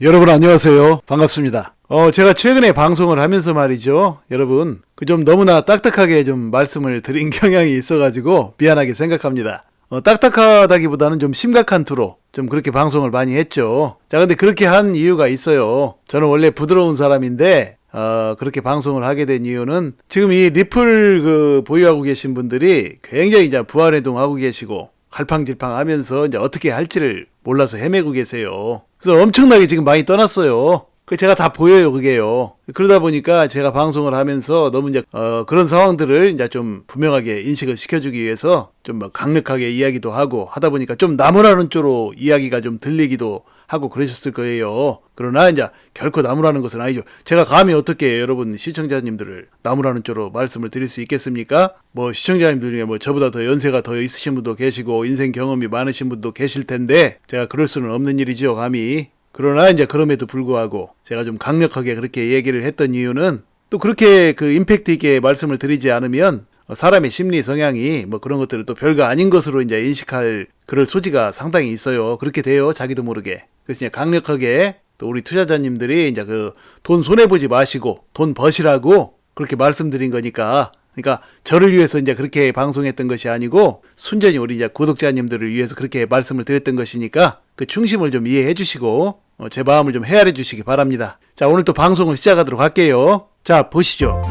여러분 안녕하세요. 반갑습니다. 어, 제가 최근에 방송을 하면서 말이죠. 여러분, 그 좀 너무나 딱딱하게 좀 말씀을 드린 경향이 있어가지고 미안하게 생각합니다. 어, 딱딱하다기보다는 좀 심각한 투로 좀 그렇게 방송을 많이 했죠. 자, 근데 그렇게 한 이유가 있어요. 저는 원래 부드러운 사람인데, 어, 그렇게 방송을 하게 된 이유는 지금 이 리플 그 보유하고 계신 분들이 굉장히 이제 부활해동하고 계시고, 갈팡질팡 하면서 이제 어떻게 할지를 몰라서 헤매고 계세요. 그래서 엄청나게 지금 많이 떠났어요. 그 제가 다 보여요, 그게요. 그러다 보니까 제가 방송을 하면서 너무 이제 어, 그런 상황들을 이제 좀 분명하게 인식을 시켜주기 위해서 좀막 강력하게 이야기도 하고 하다 보니까 좀 나무라는 쪽으로 이야기가 좀 들리기도 하고 그러셨을 거예요. 그러나 이제 결코 나무라는 것은 아니죠. 제가 감히 어떻게 여러분 시청자님들을 나무라는 쪽으로 말씀을 드릴 수 있겠습니까? 뭐 시청자님들 중에 뭐 저보다 더 연세가 더 있으신 분도 계시고 인생 경험이 많으신 분도 계실 텐데 제가 그럴 수는 없는 일이죠, 감히. 그러나 이제 그럼에도 불구하고 제가 좀 강력하게 그렇게 얘기를 했던 이유는 또 그렇게 그 임팩트 있게 말씀을 드리지 않으면 사람의 심리 성향이 뭐 그런 것들을 또 별거 아닌 것으로 이제 인식할 그럴 소지가 상당히 있어요. 그렇게 돼요. 자기도 모르게. 그래서 이제 강력하게 또 우리 투자자님들이 이제 그 돈 손해보지 마시고 돈 버시라고 그렇게 말씀드린 거니까 그러니까 저를 위해서 이제 그렇게 방송했던 것이 아니고 순전히 우리 이제 구독자님들을 위해서 그렇게 말씀을 드렸던 것이니까 그 중심을 좀 이해해 주시고 어, 제 마음을 좀 헤아려 주시기 바랍니다. 자, 오늘 또 방송을 시작하도록 할게요. 자, 보시죠.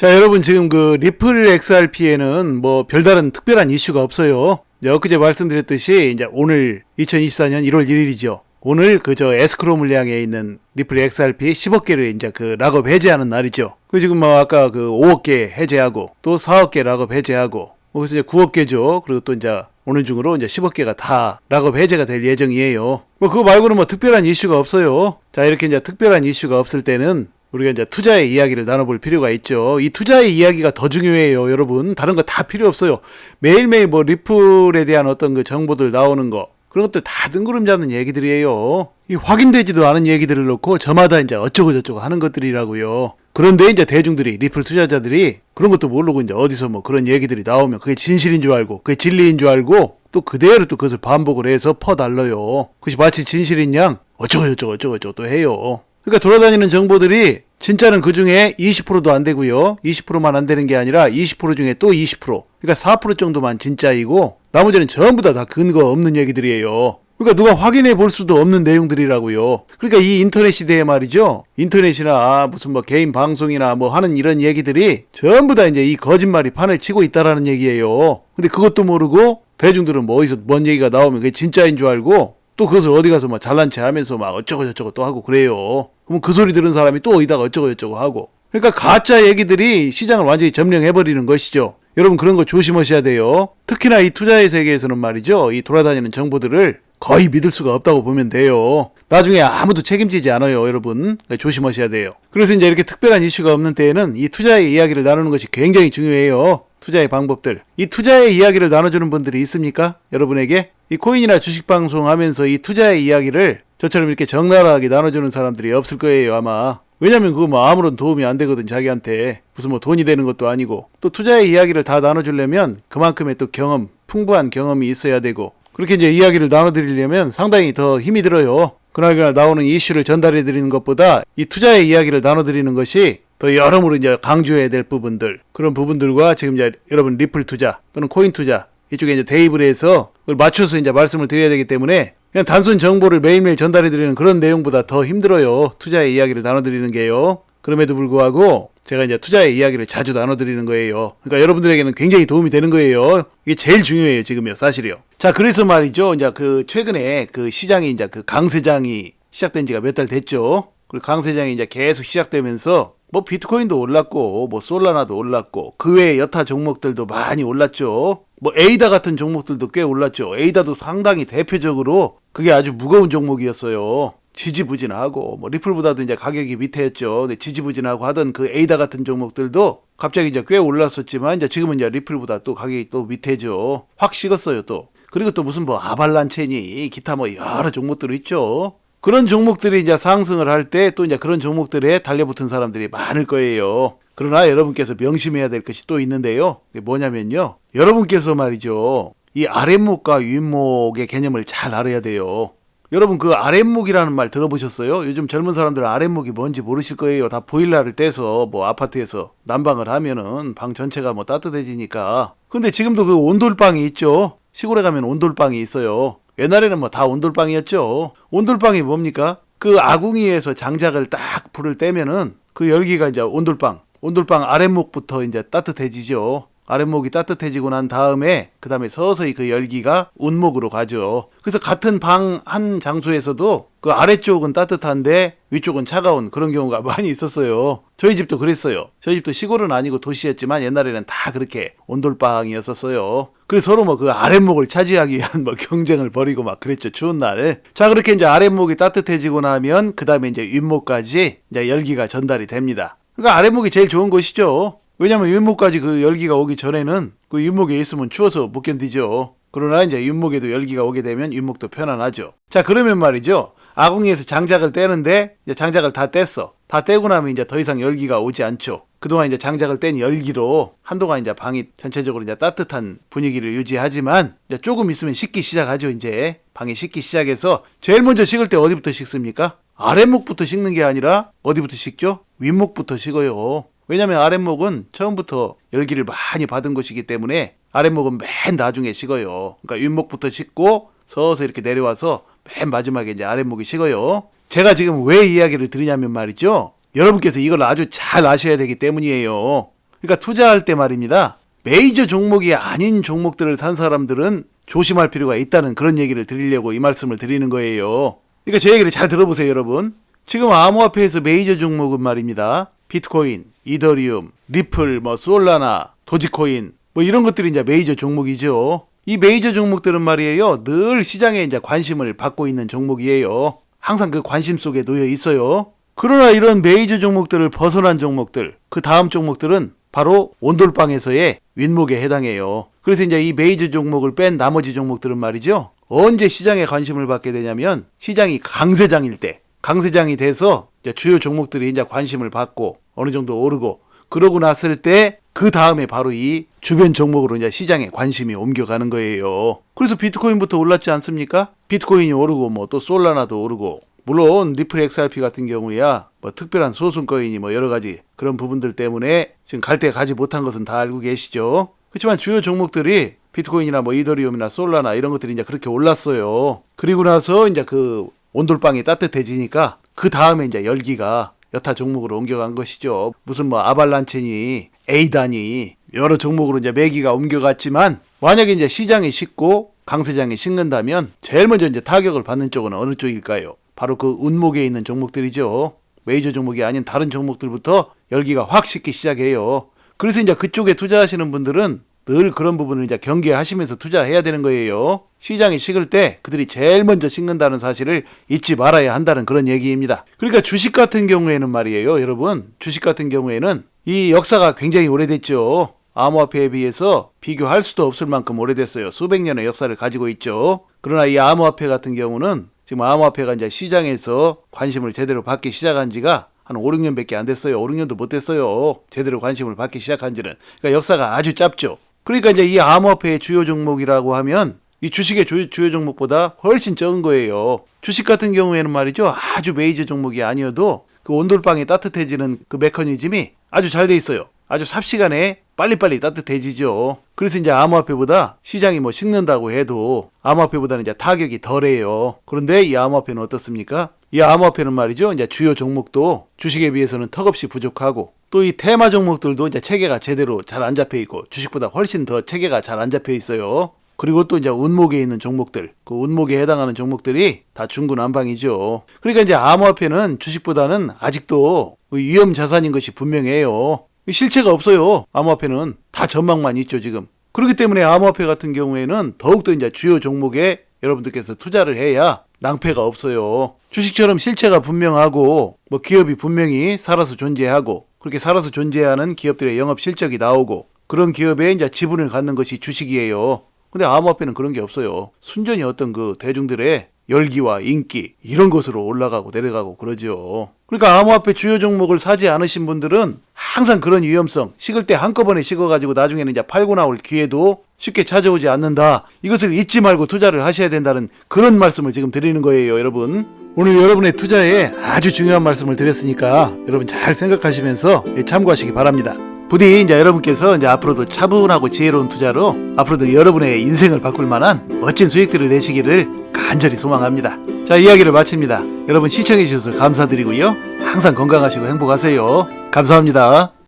자, 여러분 지금 그 리플 XRP에는 뭐 별다른 특별한 이슈가 없어요. 엊그제 말씀드렸듯이 이제 오늘 2024년 1월 1일이죠. 오늘 그저 에스크로 물량에 있는 리플 XRP 10억 개를 이제 그 락업 해제하는 날이죠. 그 지금 뭐 아까 그 5억 개 해제하고 또 4억 개 락업 해제하고 뭐 그래서 이제 9억 개죠. 그리고 또 이제 오늘 중으로 이제 10억 개가 다 락업 해제가 될 예정이에요. 뭐 그거 말고는 뭐 특별한 이슈가 없어요. 자 이렇게 이제 특별한 이슈가 없을 때는 우리가 이제 투자의 이야기를 나눠볼 필요가 있죠. 이 투자의 이야기가 더 중요해요, 여러분. 다른 거 다 필요 없어요. 매일매일 뭐 리플에 대한 어떤 그 정보들 나오는 거. 그런 것들 다 등구름 잡는 얘기들이에요. 이 확인되지도 않은 얘기들을 놓고 저마다 이제 어쩌고 저쩌고 하는 것들이라고요. 그런데 이제 대중들이 리플 투자자들이 그런 것도 모르고 이제 어디서 뭐 그런 얘기들이 나오면 그게 진실인 줄 알고 그게 진리인 줄 알고 또 그대로 또 그것을 반복을 해서 퍼달러요. 그것이 마치 진실인 양 어쩌고 저쩌고 어쩌고 저쩌고 또 해요. 그러니까 돌아다니는 정보들이 진짜는 그 중에 20%도 안 되고요. 20%만 안 되는 게 아니라 20% 중에 또 20%. 그러니까 4% 정도만 진짜이고 나머지는 전부 다 다 근거 없는 얘기들이에요. 그러니까 누가 확인해 볼 수도 없는 내용들이라고요. 그러니까 이 인터넷 시대에 말이죠. 인터넷이나 무슨 뭐 개인 방송이나 뭐 하는 이런 얘기들이 전부 다 이제 이 거짓말이 판을 치고 있다라는 얘기예요. 근데 그것도 모르고 대중들은 뭐 어디서 뭔 얘기가 나오면 그게 진짜인 줄 알고 또 그것을 어디 가서 막 잘난 체 하면서 막 어쩌고 저쩌고 또 하고 그래요. 그러면 그 소리 들은 사람이 또 어디다가 어쩌고 저쩌고 하고. 그러니까 가짜 얘기들이 시장을 완전히 점령해버리는 것이죠. 여러분 그런 거 조심하셔야 돼요. 특히나 이 투자의 세계에서는 말이죠. 이 돌아다니는 정보들을 거의 믿을 수가 없다고 보면 돼요. 나중에 아무도 책임지지 않아요, 여러분. 네, 조심하셔야 돼요. 그래서 이제 이렇게 특별한 이슈가 없는 때에는 이 투자의 이야기를 나누는 것이 굉장히 중요해요. 투자의 방법들. 이 투자의 이야기를 나눠주는 분들이 있습니까? 여러분에게? 이 코인이나 주식 방송 하면서 이 투자의 이야기를 저처럼 이렇게 적나라하게 나눠주는 사람들이 없을 거예요, 아마. 왜냐면 그거 뭐 아무런 도움이 안 되거든, 자기한테. 무슨 뭐 돈이 되는 것도 아니고. 또 투자의 이야기를 다 나눠주려면 그만큼의 또 경험, 풍부한 경험이 있어야 되고. 그렇게 이제 이야기를 나눠드리려면 상당히 더 힘이 들어요. 그날그날 나오는 이슈를 전달해 드리는 것보다 이 투자의 이야기를 나눠 드리는 것이 더 여러모로 이제 강조해야 될 부분들 그런 부분들과 지금 이제 여러분 리플 투자 또는 코인 투자 이쪽에 이제 대입을 해서 그걸 맞춰서 이제 말씀을 드려야 되기 때문에 그냥 단순 정보를 매일매일 전달해 드리는 그런 내용보다 더 힘들어요. 투자의 이야기를 나눠 드리는 게요. 그럼에도 불구하고 제가 이제 투자의 이야기를 자주 나눠 드리는 거예요. 그러니까 여러분들에게는 굉장히 도움이 되는 거예요. 이게 제일 중요해요, 지금요, 사실이요. 자, 그래서 말이죠. 이제 그 최근에 그 시장이 이제 그 강세장이 시작된 지가 몇 달 됐죠. 그리고 강세장이 이제 계속 시작되면서 뭐 비트코인도 올랐고 뭐 솔라나도 올랐고 그 외에 여타 종목들도 많이 올랐죠. 뭐 에이다 같은 종목들도 꽤 올랐죠. 에이다도 상당히 대표적으로 그게 아주 무거운 종목이었어요. 지지부진하고 뭐 리플보다도 이제 가격이 밑에였죠. 근데 지지부진하고 하던 그 에이다 같은 종목들도 갑자기 이제 꽤 올랐었지만 이제 지금은 이제 리플보다 또 가격이 또 밑에죠. 확 식었어요 또. 그리고 또 무슨 뭐 아발란체니 기타 뭐 여러 종목들 있죠. 그런 종목들이 이제 상승을 할 때 또 이제 그런 종목들에 달려붙은 사람들이 많을 거예요. 그러나 여러분께서 명심해야 될 것이 또 있는데요. 뭐냐면요. 여러분께서 말이죠. 이 아랫목과 윗목의 개념을 잘 알아야 돼요. 여러분 그 아랫목이라는 말 들어보셨어요? 요즘 젊은 사람들은 아랫목이 뭔지 모르실 거예요. 다 보일러를 떼서 뭐 아파트에서 난방을 하면은 방 전체가 뭐 따뜻해지니까. 근데 지금도 그 온돌방이 있죠. 시골에 가면 온돌방이 있어요. 옛날에는 뭐 다 온돌방이었죠. 온돌방이 뭡니까? 그 아궁이에서 장작을 딱 불을 떼면은 그 열기가 이제 온돌방, 온돌방 아랫목부터 이제 따뜻해지죠. 아랫목이 따뜻해지고 난 다음에 그 다음에 서서히 그 열기가 운목으로 가죠. 그래서 같은 방 한 장소에서도 그 아래쪽은 따뜻한데 위쪽은 차가운 그런 경우가 많이 있었어요. 저희 집도 그랬어요. 저희 집도 시골은 아니고 도시였지만 옛날에는 다 그렇게 온돌방이었었어요. 그래서 서로 뭐 그 아랫목을 차지하기 위한 뭐 경쟁을 벌이고 막 그랬죠. 추운 날. 자, 그렇게 이제 아랫목이 따뜻해지고 나면 그 다음에 이제 윗목까지 이제 열기가 전달이 됩니다. 그러니까 아랫목이 제일 좋은 것이죠. 왜냐면 윗목까지 그 열기가 오기 전에는 그 윗목에 있으면 추워서 못 견디죠. 그러나 이제 윗목에도 열기가 오게 되면 윗목도 편안하죠. 자, 그러면 말이죠. 아궁이에서 장작을 떼는데 이제 장작을 다 뗐어. 다 떼고 나면 이제 더 이상 열기가 오지 않죠. 그동안 이제 장작을 뗀 열기로 한동안 이제 방이 전체적으로 이제 따뜻한 분위기를 유지하지만 이제 조금 있으면 식기 시작하죠. 이제 방이 식기 시작해서 제일 먼저 식을 때 어디부터 식습니까? 아랫목부터 식는 게 아니라 어디부터 식죠? 윗목부터 식어요. 왜냐면 아랫목은 처음부터 열기를 많이 받은 것이기 때문에 아랫목은 맨 나중에 식어요. 그러니까 윗목부터 식고 서서 이렇게 내려와서 맨 마지막에 이제 아랫목이 식어요. 제가 지금 왜 이야기를 드리냐면 말이죠. 여러분께서 이걸 아주 잘 아셔야 되기 때문이에요. 그러니까 투자할 때 말입니다. 메이저 종목이 아닌 종목들을 산 사람들은 조심할 필요가 있다는 그런 얘기를 드리려고 이 말씀을 드리는 거예요. 그러니까 제 얘기를 잘 들어보세요, 여러분. 지금 암호화폐에서 메이저 종목은 말입니다. 비트코인, 이더리움, 리플, 뭐 솔라나, 도지코인 뭐 이런 것들이 이제 메이저 종목이죠. 이 메이저 종목들은 말이에요. 늘 시장에 이제 관심을 받고 있는 종목이에요. 항상 그 관심 속에 놓여 있어요. 그러나 이런 메이저 종목들을 벗어난 종목들, 그 다음 종목들은 바로 온돌방에서의 윗목에 해당해요. 그래서 이제 이 메이저 종목을 뺀 나머지 종목들은 말이죠. 언제 시장에 관심을 받게 되냐면 시장이 강세장일 때, 강세장이 돼서 주요 종목들이 이제 관심을 받고 어느 정도 오르고 그러고 났을 때 그 다음에 바로 이 주변 종목으로 이제 시장에 관심이 옮겨가는 거예요. 그래서 비트코인부터 올랐지 않습니까? 비트코인이 오르고 뭐 또 솔라나도 오르고 물론 리플 XRP 같은 경우야 뭐 특별한 소송 거인이 뭐 여러 가지 그런 부분들 때문에 지금 갈 때 가지 못한 것은 다 알고 계시죠. 그렇지만 주요 종목들이 비트코인이나 뭐 이더리움이나 솔라나 이런 것들이 이제 그렇게 올랐어요. 그리고 나서 이제 그 온돌방이 따뜻해지니까 그 다음에 이제 열기가 여타 종목으로 옮겨간 것이죠. 무슨 뭐 아발란체니 에이다니 여러 종목으로 이제 매기가 옮겨갔지만 만약에 이제 시장이 식고 강세장이 식는다면 제일 먼저 이제 타격을 받는 쪽은 어느 쪽일까요? 바로 그 운목에 있는 종목들이죠. 메이저 종목이 아닌 다른 종목들부터 열기가 확 식기 시작해요. 그래서 이제 그쪽에 투자하시는 분들은 늘 그런 부분을 이제 경계하시면서 투자해야 되는 거예요. 시장이 식을 때 그들이 제일 먼저 식는다는 사실을 잊지 말아야 한다는 그런 얘기입니다. 그러니까 주식 같은 경우에는 말이에요, 여러분. 주식 같은 경우에는 이 역사가 굉장히 오래됐죠. 암호화폐에 비해서 비교할 수도 없을 만큼 오래됐어요. 수백 년의 역사를 가지고 있죠. 그러나 이 암호화폐 같은 경우는 지금 암호화폐가 이제 시장에서 관심을 제대로 받기 시작한 지가 한 5, 6년밖에 안 됐어요. 5, 6년도 못 됐어요. 제대로 관심을 받기 시작한 지는. 그러니까 역사가 아주 짧죠. 그러니까 이제 이 암호화폐의 주요 종목이라고 하면 이 주식의 주, 주요 종목보다 훨씬 적은 거예요. 주식 같은 경우에는 말이죠. 아주 메이저 종목이 아니어도 그 온돌방이 따뜻해지는 그 메커니즘이 아주 잘 돼 있어요. 아주 삽시간에 빨리빨리 따뜻해지죠. 그래서 이제 암호화폐보다 시장이 뭐 식는다고 해도 암호화폐보다는 이제 타격이 덜해요. 그런데 이 암호화폐는 어떻습니까? 이 암호화폐는 말이죠. 이제 주요 종목도 주식에 비해서는 턱없이 부족하고 또 이 테마 종목들도 이제 체계가 제대로 잘 안 잡혀 있고 주식보다 훨씬 더 체계가 잘 안 잡혀 있어요. 그리고 또 이제 운목에 있는 종목들, 그 운목에 해당하는 종목들이 다 중구난방이죠. 그러니까 이제 암호화폐는 주식보다는 아직도 위험 자산인 것이 분명해요. 실체가 없어요. 암호화폐는 다 전망만 있죠 지금. 그렇기 때문에 암호화폐 같은 경우에는 더욱더 이제 주요 종목에 여러분들께서 투자를 해야 낭패가 없어요. 주식처럼 실체가 분명하고 뭐 기업이 분명히 살아서 존재하고 그렇게 살아서 존재하는 기업들의 영업 실적이 나오고 그런 기업에 이제 지분을 갖는 것이 주식이에요. 근데 암호화폐는 그런 게 없어요. 순전히 어떤 그 대중들의 열기와 인기 이런 것으로 올라가고 내려가고 그러죠. 그러니까 암호화폐 주요 종목을 사지 않으신 분들은 항상 그런 위험성 식을 때 한꺼번에 식어가지고 나중에는 이제 팔고 나올 기회도 쉽게 찾아오지 않는다. 이것을 잊지 말고 투자를 하셔야 된다는 그런 말씀을 지금 드리는 거예요, 여러분. 오늘 여러분의 투자에 아주 중요한 말씀을 드렸으니까 여러분 잘 생각하시면서 참고하시기 바랍니다. 부디 이제 여러분께서 이제 앞으로도 차분하고 지혜로운 투자로 앞으로도 여러분의 인생을 바꿀 만한 멋진 수익들을 내시기를 간절히 소망합니다. 자, 이야기를 마칩니다. 여러분 시청해 주셔서 감사드리고요. 항상 건강하시고 행복하세요. 감사합니다.